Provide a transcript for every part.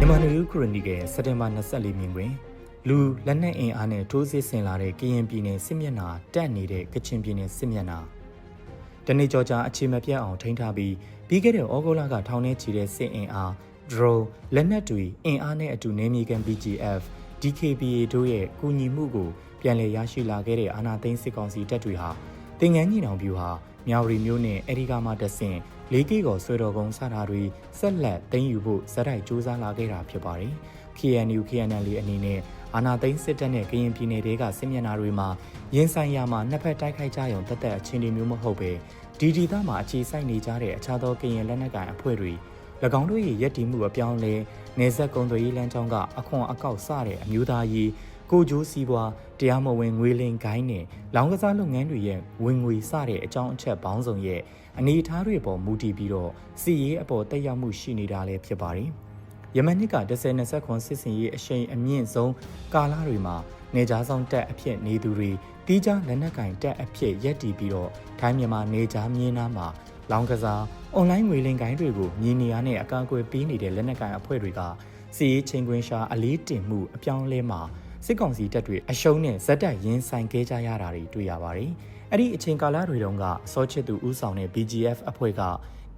မြန်မာလူယူခရိုနီကယ်စက်တင်ဘာ24မြင်တွင်လူလက်နက်အင်အားနဲ့ထိုးစစ်ဆင်လာတဲ့ကရင်ပြည်နယ်စစ်မျက်နှာတက်နေတဲ့ကချင်ပြည်နယ်စစ်မျက်နှာတနေ့ကြောကြာအခြေမပြတ်အောင်ထိန်းထားပြီးပြီးခဲ့တဲ့ဩဂုတ်လကထောင်ထဲချီတဲ့စစ်အင်အား drone လက်နက်တွေအင်အားနဲ့အတူနေမြေကန် BGF DKBA တို့ရဲ့ကူညီမှုကိုပြန်လည်ရရှိလာခဲ့တဲ့အာဏာသိမ်းစစ်ကောင်စီတပ်တွေဟာတင်ငန်းညီနောင်ပြူဟာမြောက်ရီမျိုးနဲ့အဲဒီကမှတဆင့် လေးကီကိုဆွေတော်ကုန်းစတာတွေဆက်လက်သိမ်းယူဖို့ဇက်တိုက်စူးစမ်းလာခဲ့တာဖြစ်ပါတယ်။ KNU KNL အနေနဲ့အာနာသိန်းစစ်တပ်နဲ့ကရင်ပြည်နယ်တွေကစစ်မျက်နှာတွေမှာရင်ဆိုင်ရာမှာနှစ်ဖက်တိုက်ခိုက်ကြရုံတက်တက်အခြေအနေမျိုးမဟုတ်ပဲဒီဒေသမှာအခြေစိုက်နေကြတဲ့အခြားသောကရင်လက်နက်ကိုင်အဖွဲ့တွေ၎င်းတို့ရဲ့ရည်တည်မှုအပြောင်းလဲနေဆက်ကုံသွေးလမ်းကြောင်းကအခွန်အကောက်စတဲ့အမျိုးသားရေး ကိုကျိုးစီးပွားတရားမဝင်ငွေလင်ကိုင်းနဲ့လောင်ကစားလုပ်ငန်းတွေရဲ့ဝင်ငွေစတဲ့အကြောင်းအချက်ပေါင်းစုံရဲ့အနေအထားတွေပေါ်မူတည်ပြီးတော့စီရေးအပေါ်တက်ရောက်မှုရှိနေတာလည်းဖြစ်ပါတယ်။ယမန်နှစ်က10-20ခွန်စစ်စင်ရေးအရှိန်အမြင့်ဆုံးကာလတွေမှာနေကြားဆောင်တက်အဖြစ်နေသူတွေတီးခြားလက်နက်ကင်တက်အဖြစ်ရက်တီပြီးတော့ထိုင်းမြန်မာနေကြားမြင်းနားမှာလောင်ကစားအွန်လိုင်းငွေလင်ကိုင်းတွေကိုမြင်းနေရနဲ့အကာအကွယ်ပေးနေတဲ့လက်နက်ကင်အဖွဲ့တွေကစီရေးချင်းခွင်ရှာအလေးတင်မှုအပြောင်းလဲမှာ စစ်ကောင်စီတပ်တွေအရှုံးနဲ့ဇက်တက်ရင်ဆိုင်ခဲ့ကြရတာတွေတွေ့ရပါတယ်။အဲ့ဒီအချိန်ကာလတွေတုန်းကစောချစ်သူဦးဆောင်တဲ့ BGF အဖွဲ့က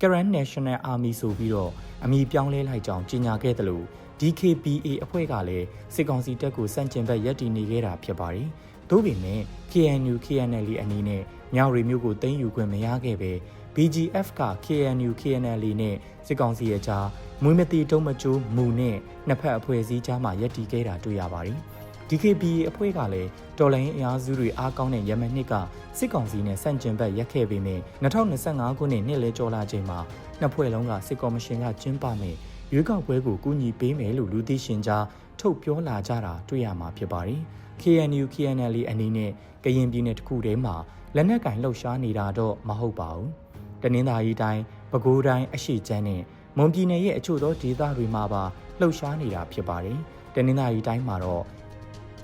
Karen National Army ဆိုပြီးတော့အမည်ပြောင်းလဲလိုက်ကြောင်းကြေညာခဲ့တယ်လို့ DKPA အဖွဲ့ကလည်းစစ်ကောင်စီတပ်ကိုစန့်ကျင်ဘက်ရပ်တည်နေခဲ့တာဖြစ်ပါတယ်။သို့ပေမဲ့ KNU KNL အနေနဲ့မြောက်ရီမျိုးကိုတင်းယူခွင့်မရခဲ့ပဲ BGF က KNU KNL နဲ့စစ်ကောင်စီရဲ့ကြားမွေးမတိတုံးမကျိုးမူနဲ့နှစ်ဖက်အဖွဲ့အစည်းကြားမှာရပ်တည်ခဲ့တာတွေ့ရပါတယ်။ DKBA အဖွဲ့ကလည်းတော်လိုင်းအင်အားစုတွေအားကောင်းတဲ့ယမန်နှစ်ကစစ်ကောင်စီနဲ့ဆန့်ကျင်ဘက်ရက်ခဲ့ပေမဲ့2025ခုနှစ်နှစ်လဲကျော်လာချိန်မှာနှစ်ဖွဲ့လုံးကစစ်ကော်မရှင်ကကျင်းပမယ်ရွေးကောက်ပွဲကိုကူညီပေးမယ်လို့လူသိရှင်ကြားထုတ်ပြောလာကြတာတွေ့ရမှာဖြစ်ပါတယ်။ KNU KNL အနေနဲ့ကရင်ပြည်နယ်တစ်ခုတည်းမှာလက်နက်ကင်လှုပ်ရှားနေတာတော့မဟုတ်ပါဘူး။တနင်္သာရီတိုင်းပဲခူးတိုင်းအရှိချမ်းနဲ့မွန်ပြည်နယ်ရဲ့အချို့သောဒေသတွေမှာပါလှုပ်ရှားနေတာဖြစ်ပါတယ်။တနင်္သာရီတိုင်းမှာတော့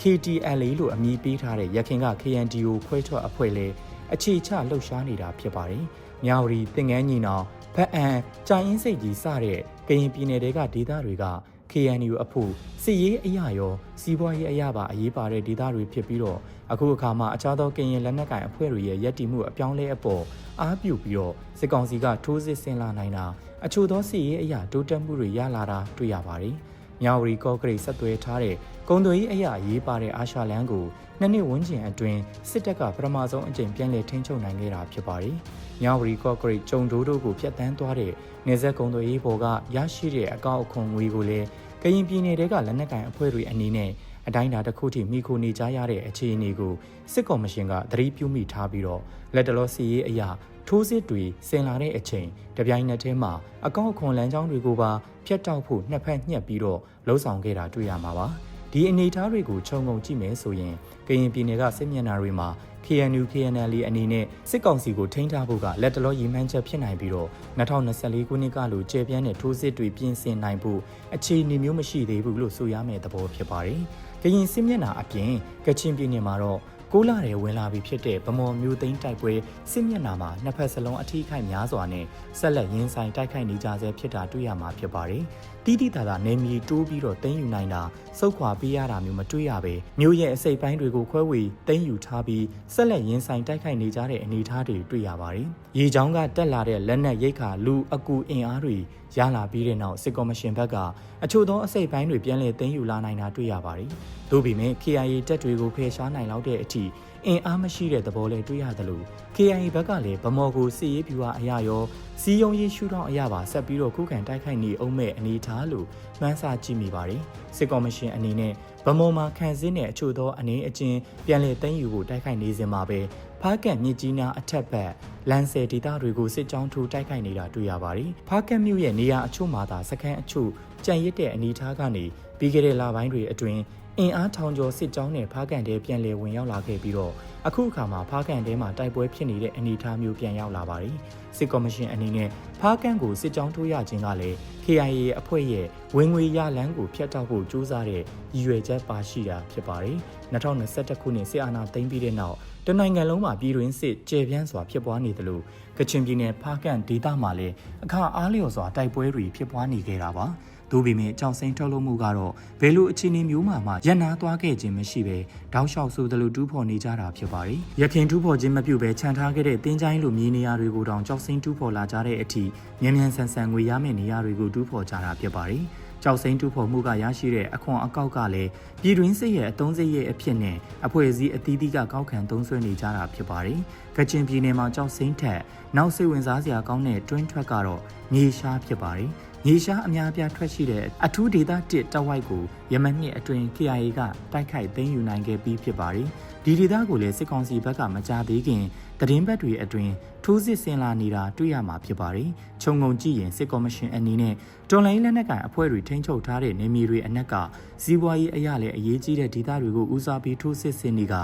KTLA လို့အမည်ပေးထားတဲ့ရခင်က KNDO ခွဲထွက်အဖွဲ့လဲအခြေချလှုပ်ရှားနေတာဖြစ်ပါတယ်။မြောက်ရီတင်ငန်းညီနောင်ဖက်အံကြာရင်စိတ်ကြီးစတဲ့ကရင်ပြည်နယ်တွေကဒေသတွေက KNU အဖို့စစ်ရေးအရာရောစီးပွားရေးအရာပါအရေးပါတဲ့ဒေသတွေဖြစ်ပြီးတော့အခုအခါမှာအခြားသောကရင်လက်နက်ကိုင်အဖွဲ့တွေရဲ့ရည်တည်မှုအပြောင်းလဲအပေါ်အားပြုပြီးတော့စစ်ကောင်စီကထိုးစစ်ဆင်လာနိုင်တာအချို့သောစစ်ရေးအရာတိုးတက်မှုတွေရလာတာတွေ့ရပါတယ်။ မြောက်ရီကော့ဂရိတ်ဆက်သွဲထားတဲ့ကုံသွေးအရာရေးပါတဲ့အာရှလန်ကိုနှစ်နှစ်ဝန်းကျင်အတွင်းစစ်တပ်ကပထမဆုံးအကြိမ်ပြန်လည်ထိန်းချုပ်နိုင်ခဲ့တာဖြစ်ပါတယ်။မြောက်ရီကော့ဂရိတ်ကျုံဒိုးတို့ကိုဖျက်ဆီးသွားတဲ့နေဆက်ကုံသွေးဘော်ကရရှိတဲ့အကောက်အခွန်ငွေကိုလည်းကရင်ပြည်နယ်တဲကလက်နက်ကိုင်အဖွဲ့တွေအနေနဲ့အတိုင်းအတာတစ်ခုထိမိခိုနေကြရတဲ့အခြေအနေကိုစစ်ကော်မရှင်ကသတိပြုမိထားပြီးတော့လက်တလောစီရေးအရာ ထိုးစစ်တွေဆင်လာတဲ့အချိန်တပြိုင်နက်တည်းမှာအကောက်အခွန်လမ်းကြောင်းတွေကိုပါဖျက်တောက်ဖို့နှစ်ဖက်ညှက်ပြီးတော့လှုံ့ဆော်ခဲ့တာတွေ့ရမှာပါဒီအနေအထားတွေကိုခြုံငုံကြည့်မယ်ဆိုရင်ကရင်ပြည်နယ်ကစစ်မျက်နှာတွေမှာ KNU KNL အနေနဲ့စစ်ကောင်စီကိုထိန်းထားဖို့ကလက်တလောရည်မှန်းချက်ဖြစ်နိုင်ပြီးတော့2024ခုနှစ်ကလိုကျေပြန်းတဲ့ထိုးစစ်တွေပြင်ဆင်နိုင်ဖို့အခြေအနေမျိုးမရှိသေးဘူးလို့ဆိုရမယ့်သဘောဖြစ်ပါတယ်။ကရင်စစ်မျက်နှာအပြင်ကချင်ပြည်နယ်မှာတော့ ကိုလာတွေဝင်လာပြီဖြစ်တဲ့ဗမော်မျိုးသိန်းတိုက်ပွဲစစ်မျက်နှာမှာနှစ်ဖက်စလုံးအထီးခိုက်များစွာနဲ့ဆက်လက်ရင်ဆိုင်တိုက်ခိုက်နေကြဆဲဖြစ်တာတွေ့ရမှာဖြစ်ပါတယ်။ တီးတီးတာတာနေမီတိုးပြီးတော့တင်းယူနိုင်တာစုတ်ခွာပေးရတာမျိုးမတွေ့ရပဲမျိုးရဲ့အစိတ်ပိုင်းတွေကိုခွဲဝေတင်းယူထားပြီးဆက်လက်ရင်ဆိုင်တိုက်ခိုက်နေကြတဲ့အနေအထားတွေတွေ့ရပါတယ်။ရေချောင်းကတက်လာတဲ့လက်နက်ရိတ်ခါလူအကူအင်အားတွေရလာပြီးတဲ့နောက်စစ်ကော်မရှင်ဘက်ကအချို့သောအစိတ်ပိုင်းတွေပြန်လည်သိမ်းယူလာနိုင်တာတွေ့ရပါတယ်။သို့ပေမဲ့ KIA တပ်တွေကိုဖယ်ရှားနိုင်လောက်တဲ့အထိ အင်အားမရှိတဲ့သဘောလည်းတွေ့ရတယ်လို့ KIA ဘက်ကလည်းဗမော်ကိုစစ်ရေးပြူအားအရာရောစီယုံရေးရှုထောင့်အရာပါဆက်ပြီးတော့ခုခံတိုက်ခိုက်နေအောင်မဲ့အနေထားလို့မှန်းဆကြည့်မိပါတယ်။စစ်ကော်မရှင်အနေနဲ့ဗမော်မှာခံစင်းတဲ့အချို့သောအနေအချင်းပြန်လည်သိမ်းယူဖို့တိုက်ခိုက်နေစဉ်မှာပဲဖားကန့်မြစ်ကြီးနားအထက်ဘက်လန်ဆယ်ဒေသတွေကိုစစ်ကြောင်းထိုးတိုက်ခိုက်နေတာတွေ့ရပါတယ်။ဖားကန့်မြို့ရဲ့နေရာအချို့မှာသာစခန်းအချို့ကြံရစ်တဲ့အနေအထားကနေပြီးခဲ့တဲ့လပိုင်းတွေအတွင်း အင်အားထောင်ကျော်စစ်ကြောင်းနဲ့ဖားကန်တဲပြန်လည်ဝင်ရောက်လာခဲ့ပြီးတော့အခုအခါမှာဖားကန်တဲမှာတိုက်ပွဲဖြစ်နေတဲ့အနေအထားမျိုးပြန်ရောက်လာပါတယ်စစ်ကော်မရှင်အနေနဲ့ဖားကန်ကိုစစ်ကြောင်းထိုးရခြင်းကလည်း KIA အဖွဲ့ရဲ့ဝင်ငွေရလန်းကိုဖျက်တောက်ဖို့ကြိုးစားတဲ့ရည်ရွယ်ချက်ပါရှိတာဖြစ်ပါတယ်2021ခုနှစ်စစ်အာဏာသိမ်းပြီးတဲ့နောက်တနိုင်ငံလုံးမှာပြည်တွင်းစစ်ကျေပြန့်စွာဖြစ်ပွားနေသလိုကချင်ပြည်နယ်ဖားကန်ဒေသမှာလည်းအခါအားလျော်စွာတိုက်ပွဲတွေဖြစ်ပွားနေခဲ့တာပါ။ သို့ပေမဲ့ကြောက်စိမ့်ထုတ်လုပ်မှုကတော့ဘယ်လိုအခြေအနေမျိုးမှမှရပ်နာသွားခဲ့ခြင်းမရှိပဲတောက်လျှောက်ဆိုသလိုတူးဖော်နေကြတာဖြစ်ပါတယ်။ရခင်တူးဖော်ခြင်းမပြုဘဲခြံထားခဲ့တဲ့တင်းချိုင်းလိုမြေနေရာတွေကိုတောင်ကြောက်စိမ့်တူးဖော်လာကြတဲ့အထိမြန်မြန်ဆန်ဆန်ငွေရမယ့်နေရာတွေကိုတူးဖော်ကြတာဖြစ်ပါတယ်။ကြောက်စိမ့်တူဖော်မှုကရရှိတဲ့အခွန်အကောက်ကလည်းပြည်တွင်းစစ်ရဲ့အသုံးစရိတ်အဖြစ်နဲ့အဖွဲ့အစည်းအသီးသီးကကောက်ခံသုံးစွဲနေကြတာဖြစ်ပါတယ်။ကချင်ပြည်နယ်မှာကြောက်စိမ့်ထက်နောက်စိတ်ဝင်စားစရာကောင်းတဲ့တွင်းထွက်ကတော့မြေရှားဖြစ်ပါတယ်။ မြေရှားအများအပြားထွက်ရှိတဲ့အထူးဒေသတစ်တဝိုက်ကိုယမန်နှစ်အတွင်း KIA ကတိုက်ခိုက်သိမ်းယူနိုင်ခဲ့ပြီးဖြစ်ပါတယ်။ဒီဒေသကိုလည်းစစ်ကောင်စီဘက်ကမကြသေးခင်သတင်းဘက်တွေအတွင်းထိုးစစ်ဆင်လာနေတာတွေ့ရမှာဖြစ်ပါတယ်။ခြုံငုံကြည့်ရင်စစ်ကော်မရှင်အနေနဲ့တော်လိုင်းလက်နက်ကန်အဖွဲ့တွေထိန်းချုပ်ထားတဲ့နေမီတွေအနက်ကစီးပွားရေးအရာလည်းအရေးကြီးတဲ့ဒေသတွေကိုဦးစားပေးထိုးစစ်ဆင်နေက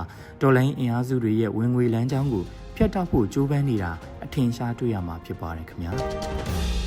တော်လိုင်းအင်အားစုတွေရဲ့ဝင်ငွေလမ်းကြောင်းကိုဖျက်တောက်ဖို့ကြိုးပမ်းနေတာအထင်ရှားတွေ့ရမှာဖြစ်ပါတယ်ခင်ဗျာ။